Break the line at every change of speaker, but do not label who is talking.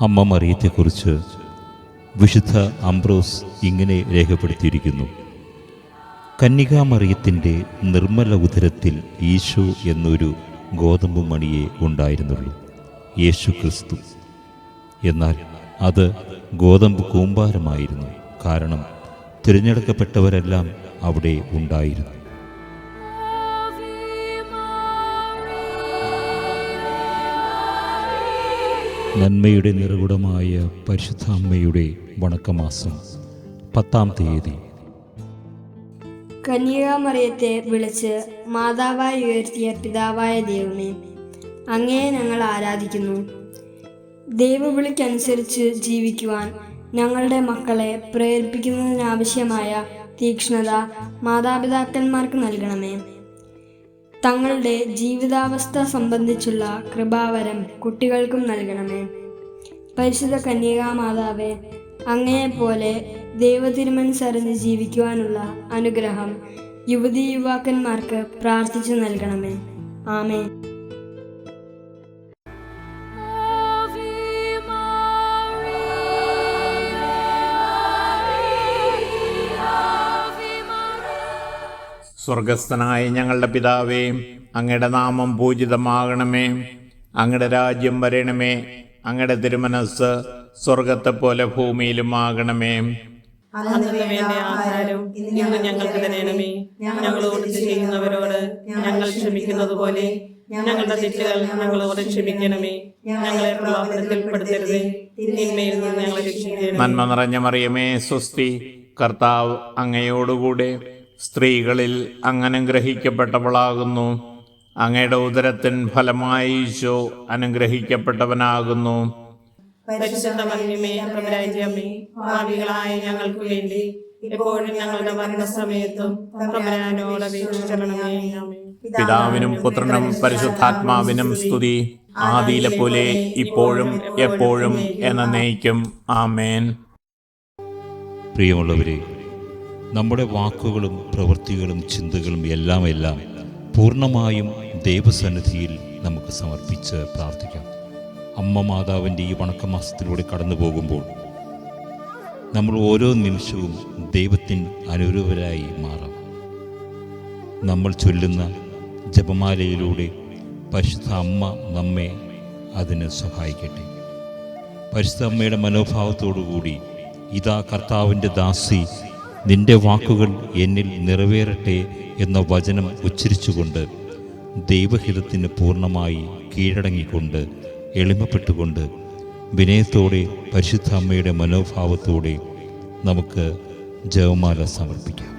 അമ്മ മറിയത്തെക്കുറിച്ച് വിശുദ്ധ അംബ്രോസ് ഇങ്ങനെ രേഖപ്പെടുത്തിയിരിക്കുന്നു. കന്യകാമറിയത്തിന്റെ നിർമ്മല ഉദരത്തിൽ ഈശോ എന്നൊരു ഗോതമ്പ് മണിയെ ഉണ്ടായിരുന്നുള്ളൂ. യേശു ക്രിസ്തു. എന്നാൽ അത് ഗോതമ്പ് കൂമ്പാരമായിരുന്നു. കാരണം തിരഞ്ഞെടുക്കപ്പെട്ടവരെല്ലാം അവിടെ ഉണ്ടായിരുന്നു. നന്മയുടെ നിറകുടമായ പരിശുദ്ധ അമ്മയുടെ വണക്കമാസം പത്താം തീയതി.
കന്യകാമറിയത്തെ വിളിച്ച് മാതാവായി ഉയർത്തിയ പിതാവായ ദൈവമേ അങ്ങയെ ഞങ്ങൾ ആരാധിക്കുന്നു. ദൈവവിളിക്കനുസരിച്ച് ജീവിക്കുവാൻ ഞങ്ങളുടെ മക്കളെ പ്രേരിപ്പിക്കുന്നതിനാവശ്യമായ തീക്ഷ്ണത മാതാപിതാക്കന്മാർക്ക് നൽകണമേ. തങ്ങളുടെ ജീവിതാവസ്ഥ സംബന്ധിച്ചുള്ള കൃപാവരം കുട്ടികൾക്കും നൽകണമേ. പരിശുദ്ധ കന്യകാമാതാവേ അങ്ങയെപ്പോലെ ദൈവതിരുമനുസരിഞ്ഞ് ജീവിക്കുവാനുള്ള അനുഗ്രഹം യുവതി യുവാക്കന്മാർക്ക് പ്രാർത്ഥിച്ചു നൽകണമേ. ആമേ
സ്വർഗസ്ഥനായ ഞങ്ങളുടെ പിതാവേ അങ്ങയുടെ നാമം പൂജിതമാകണമേ. അങ്ങയുടെ രാജ്യം വരണമേ. അങ്ങയുടെ തിരുമനസ് സ്വർഗത്തെ പോലെ ഭൂമിയിലും ആകണമേ
ഞങ്ങൾക്ക് തരണമേ. ഞങ്ങളോട് ചെയ്യുന്നവരോട് ഞങ്ങൾ ക്ഷമിക്കുന്നത് പോലെ ഞങ്ങളുടെ തെറ്റുകൾ ഞങ്ങളോട് ക്ഷമിക്കണമേ. ഞങ്ങളെ പ്രലോഭനത്തിൽ പെടുത്തരുതേ തിന്മയിൽ നിന്ന് ഞങ്ങളെ രക്ഷിക്കണമേ.
നന്മ നിറഞ്ഞ മറിയമേ സ്വസ്തി കർത്താവ് അങ്ങയോടുകൂടെ. സ്ത്രീകളിൽ അങ്ങനെ ഗ്രഹിക്കപ്പെട്ടവളാകുന്നു. അങ്ങയുടെ ഉദരത്തിൻ ഫലമായി ഈശോ അനുഗ്രഹിക്കപ്പെട്ടവനാകുന്നു.
ഭാവികളായ ഞങ്ങൾക്ക് വേണ്ടി എപ്പോഴും ഞങ്ങളുടെ മരണസമയത്തും
പിതാവിനും പുത്രനും പരിശുദ്ധാത്മാവിനും സ്തുതി. ആദിയിലെ പോലെ ഇപ്പോഴും എപ്പോഴും എന്ന നെയ്ക്കും ആമേൻ.
പ്രിയമുള്ളവരെ നമ്മുടെ വാക്കുകളും പ്രവൃത്തികളും ചിന്തകളും എല്ലാം എല്ലാം പൂർണമായും ദൈവസന്നിധിയിൽ നമുക്ക് സമർപ്പിച്ച് പ്രാർത്ഥിക്കാം. അമ്മ മാതാവിന്റെ ഈ വണക്കമാസത്തിലൂടെ കടന്നു പോകുമ്പോൾ നമ്മൾ ഓരോ നിമിഷവും ദൈവത്തിന് അനുരൂപരായി മാറാം. നമ്മൾ ചൊല്ലുന്ന ജപമാലയിലൂടെ പരിശുദ്ധ അമ്മ നമ്മെ അതിന് സഹായിക്കട്ടെ. പരിശുദ്ധ അമ്മയുടെ മനോഭാവത്തോടുകൂടി ഇതാ കർത്താവിന്റെ ദാസി നിന്റെ വാക്കുകൾ എന്നിൽ നിറവേറട്ടെ എന്ന വചനം ഉച്ചരിച്ചുകൊണ്ട് ദൈവഹിതത്തിന് പൂർണമായി കീഴടങ്ങിക്കൊണ്ട് എളിമപ്പെട്ടുകൊണ്ട് വിനയത്തോടെ പരിശുദ്ധ അമ്മയുടെ മനോഭാവത്തോടെ നമുക്ക് ജവമാല സമർപ്പിക്കാം.